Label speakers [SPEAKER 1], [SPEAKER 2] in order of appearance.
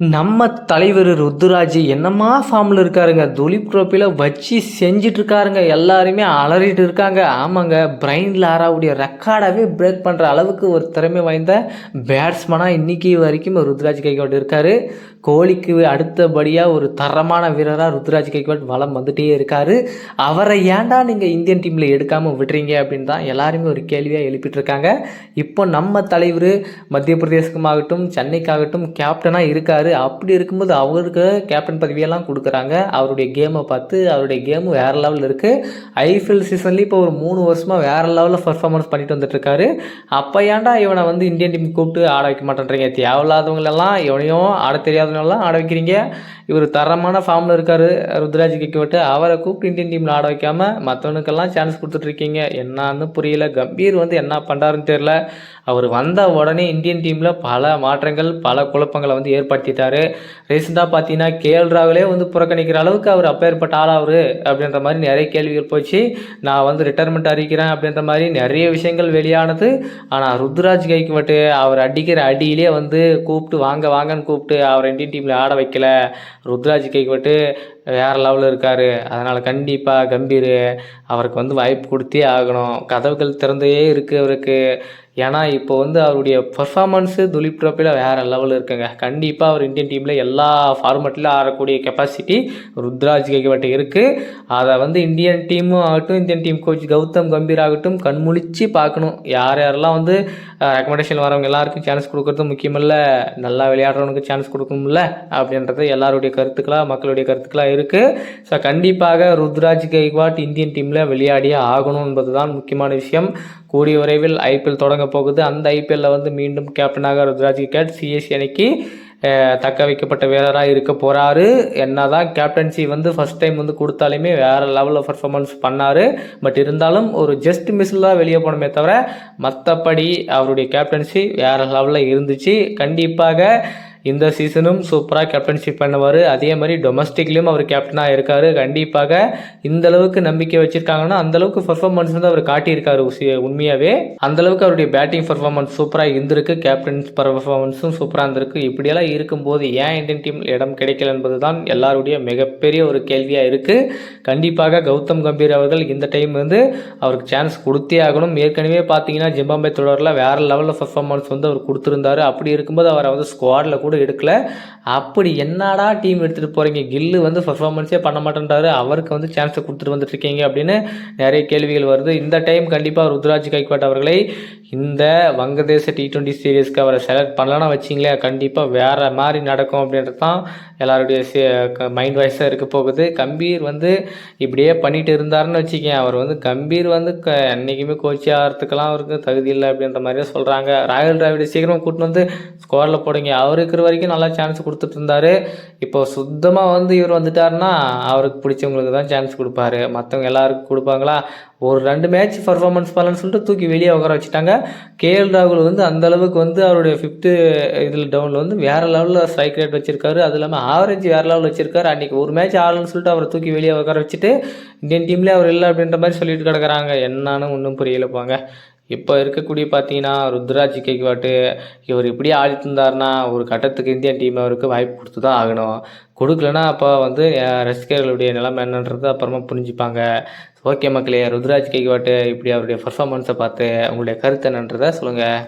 [SPEAKER 1] நம்ம தலைவர் ருத்துராஜ் என்னம்மா ஃபார்மில் இருக்காருங்க? துலீப் ட்ரோப்பியில் வச்சு செஞ்சிட்டு இருக்காருங்க எல்லாருமே அலறிட்டு இருக்காங்க. ஆமாங்க பிரைன் லாராவுடைய ரெக்கார்டாகவே பிரேக் பண்ணுற அளவுக்கு ஒரு திறமை வாய்ந்த பேட்ஸ்மனாக இன்னைக்கு வரைக்கும் ருத்ராஜ் கைகோட் இருக்கார். கோலிக்கு அடுத்தபடியாக ஒரு தரமான வீரராக ருத்ராஜ் கைகோட் வளம் வந்துட்டே இருக்கார். அவரை ஏன்டா நீங்கள் இந்தியன் டீமில் எடுக்காமல் விடுறீங்க அப்படின்னு தான் எல்லாருமே ஒரு கேள்வியாக எழுப்பிட்டு இருக்காங்க இப்போ நம்ம தலைவர் மத்திய பிரதேசமாகட்டும் சென்னைக்காகட்டும் கேப்டனாக இருக்கார். அப்படி இருக்கும்போது அவருக்கு கேப்டன் பதவியெல்லாம் கொடுக்குறாங்க. அவருடைய கேமை பார்த்து அவருடைய கேமும் வேறு லெவலில் இருக்குது ஐபிஎல் சீசன்லேயும் இப்போ ஒரு மூணு வருஷமாக வேறு லெவலில் பர்ஃபார்மன்ஸ் பண்ணிட்டு வந்துட்டுருக்காரு அப்போ ஏன்டா இவனை வந்து இந்தியன் டீம் கூப்பிட்டு ஆட வைக்க மாட்டேன்றீங்க? தேவையில்லாதவங்களெல்லாம் இவனையும் ஆட தெரியாதவங்களெல்லாம் ஆட வைக்கிறீங்க. இவர் தரமான ஃபார்மில் இருக்கார் ருத்ராஜ் கேட்டு அவரை கூப்பிட்டு இந்தியன் டீமில் ஆட வைக்காமல் மற்றவனுக்கெல்லாம் சான்ஸ் கொடுத்துட்ருக்கீங்க என்னான்னு புரியல. கம்பீர் வந்து என்ன பண்ணுறாருன்னு தெரில அவர் வந்த உடனே இந்தியன் டீமில் பல மாற்றங்கள் பல குழப்பங்களை வந்து ஏற்படுத்திட்டாரு. ரீசெண்டாக பார்த்தீங்கன்னா கேஎல் ராகுலே வந்து புறக்கணிக்கிற அளவுக்கு அவர் அப்பேற்பட்ட ஆள் அவர் அப்படின்ற மாதிரி நிறைய கேள்விகள் போச்சு. நான் வந்து ரிட்டைர்மெண்ட் அறிவிக்கிறேன் அப்படின்ற மாதிரி நிறைய விஷயங்கள் வெளியானது. ஆனால் ருத்ராஜ் கைக்குவட்டு அவர் அடிக்கிற அடியிலே வந்து கூப்பிட்டு வாங்க வாங்கன்னு கூப்பிட்டு அவர் இந்தியன் டீமில் ஆட வைக்கல. ருத்ராஜ் கைக்குவட்டு வேறு லெவலில் இருக்கார். அதனால் கண்டிப்பாக கம்பீர் அவருக்கு வந்து வாய்ப்பு கொடுத்தே ஆகணும். கதவுகள் திறந்தே இருக்குது அவருக்கு. ஏன்னா இப்போ வந்து அவருடைய பர்ஃபார்மன்ஸு துலீப் ட்ரோப்பியில் வேறு லெவலில் இருக்குங்க. கண்டிப்பாக அவர் இந்தியன் டீமில் எல்லா ஃபார்மெட்லையும் ஆடக்கூடிய கெப்பாசிட்டி ருத்ராஜ் கைகவட்டை இருக்குது அதை வந்து இந்தியன் டீமும் ஆகட்டும் Indian team coach Gautam Gambhir ஆகட்டும் கண்முழிச்சு பார்க்கணும். யார் யாரெல்லாம் வந்து ரெக்கமெண்டேஷன் வரவங்க எல்லாருக்கும் சான்ஸ் கொடுக்குறது முக்கியமில்ல நல்லா விளையாடுறவனுக்கு சான்ஸ் கொடுக்கணும்ல அப்படின்றது எல்லாருடைய கருத்துக்களாக மக்களுடைய கருத்துக்களாக இருக்குது ஸோ கண்டிப்பாக ருத்ராஜ் கெய்க்வாட் இந்தியன் டீமில் விளையாடியே ஆகணும் என்பது தான் முக்கியமான விஷயம். கூடிய விரைவில் ஐபிஎல் தொடங்க போகுது. அந்த ஐபிஎல்லில் வந்து மீண்டும் கேப்டனாக ருத்ராஜ் கேட் சிஎஸ்சி அணிக்கு தக்க வைக்கப்பட்ட வீரராக இருக்க போகிறாரு என்ன தான் கேப்டன்சி வந்து ஃபஸ்ட் டைம் வந்து கொடுத்தாலுமே வேறு லெவலில் பர்ஃபார்மன்ஸ் பண்ணார். பட் இருந்தாலும் ஒரு ஜஸ்ட் மிஸ்ஸில் தான் வெளியே போனமே தவிர மற்றபடி அவருடைய கேப்டன்சி வேறு லெவலில் இருந்துச்சு. கண்டிப்பாக இந்த சீசனும் சூப்பராக கேப்டன்ஷிப் பண்ணுவார். அதே மாதிரி டொமஸ்டிக்லேயும் அவர் கேப்டனாக இருக்கார். கண்டிப்பாக இந்த அளவுக்கு நம்பிக்கை வச்சுருக்காங்கன்னா அந்தளவுக்கு பர்ஃபார்மன்ஸ் வந்து அவர் காட்டியிருக்காரு உண்மையாகவே அந்தளவுக்கு அவருடைய பேட்டிங் பர்ஃபார்மன்ஸ் சூப்பராக இருந்திருக்கு. கேப்டன்ஸ் பர்ஃபார்மன்ஸும் சூப்பராக இருந்திருக்கு. இப்படியெல்லாம் இருக்கும்போது ஏன் இந்தியன் டீம் இடம் கிடைக்கல என்பது தான் எல்லாருடைய மிகப்பெரிய ஒரு கேள்வியாக இருக்குது கண்டிப்பாக கௌதம் கம்பீர் அவர்கள் இந்த டைம் வந்து அவருக்கு சான்ஸ் கொடுத்தே ஆகணும். ஏற்கனவே பார்த்தீங்கன்னா ஜிம்பாம்பே தொடரில் வேறு லெவலில் பர்ஃபார்மன்ஸ் வந்து அவர் கொடுத்துருந்தாரு. அப்படி இருக்கும்போது அவரை வந்து ஸ்குவாடில் கூட கூட எடுக்கல. அப்படி என்னடா டீம் எடுத்துகிட்டு போகிறீங்க கில்லு வந்து பர்ஃபார்மன்ஸே பண்ண மாட்டேன்றாரு. அவருக்கு வந்து சான்ஸை கொடுத்துட்டு வந்துட்டுருக்கீங்க அப்படின்னு நிறைய கேள்விகள் வருது. இந்த டைம் கண்டிப்பாக ருத்ராஜ் கைக்வாட் அவர்களை இந்த வங்கதேச டி ட்வெண்ட்டி சீரீஸ்க்கு அவரை செலக்ட் பண்ணலன்னா வச்சிங்களேன் கண்டிப்பாக வேறு மாதிரி நடக்கும் அப்படின்றது தான் எல்லாருடைய மைண்ட் வாய்ஸாக இருக்க போகுது. கம்பீர் வந்து இப்படியே பண்ணிட்டு இருந்தாருன்னு வச்சுக்கேன். அவர் வந்து கம்பீர் வந்து க என்றைக்குமே கோச்சி ஆகிறதுக்கெல்லாம் அவருக்கு தகுதி இல்லை அப்படின்ற மாதிரியே சொல்கிறாங்க ராகுல் டிராவிட சீக்கிரமாக கூட்டின்னு வந்து ஸ்கோரில் போடுங்க. அவருக்கு இருக்கிற வரைக்கும் நல்லா சான்ஸ் கொடுத்துட்டு இருந்தார் இப்போ சுத்தமாக வந்து இவர் வந்துட்டாருன்னா அவருக்கு பிடிச்சவங்களுக்கு தான் சான்ஸ் கொடுப்பாரு. மற்றவங்க எல்லாருக்கும் கொடுப்பாங்களா? ஒரு ரெண்டு மேட்ச் பர்ஃபார்மன்ஸ் பண்ணலன்னு சொல்லிட்டு தூக்கி வெளியே உட்கார வச்சுட்டாங்க. கேஎல் ராகுல் வந்து அந்தளவுக்கு வந்து அவருடைய ஃபிஃப்த்து இதில் டவுனில் வந்து வேறு லெவலில் ஸ்ட்ரைக் ரேட் வச்சிருக்காரு. அது இல்லாமல் ஆவரேஜ் வேறு லெவலில் வச்சிருக்காரு. அன்றைக்கி ஒரு மேட்ச் ஆளுன்னு சொல்லிட்டு அவரை தூக்கி வெளியே உட்கார வச்சுட்டு இந்தியன் டீம்லேயே அவர் இல்லை அப்படின்ற மாதிரி சொல்லிட்டு கிடக்குறாங்க. என்னன்னு ஒன்றும் புரியல போங்க இப்போ இருக்கக்கூடிய பார்த்தீங்கன்னா ருத்ராஜ் கேக்வாட்டு இவர் இப்படியே ஆடிட்டு இருந்தார்னா ஒரு கட்டத்துக்கு இந்தியன் டீம் அவருக்கு வாய்ப்பு கொடுத்து தான் ஆகணும். கொடுக்கலன்னா அப்போ வந்து ரசிகர்களுடைய நிலைமை என்னன்றது அப்புறமா புரிஞ்சுப்பாங்க. ஓகே மக்களே ருத்ராஜ் கேக்வாட்டு இப்படி அவருடைய பர்ஃபார்மன்ஸை பார்த்து உங்களுடைய கருத்து என்னன்றதை சொல்லுங்கள்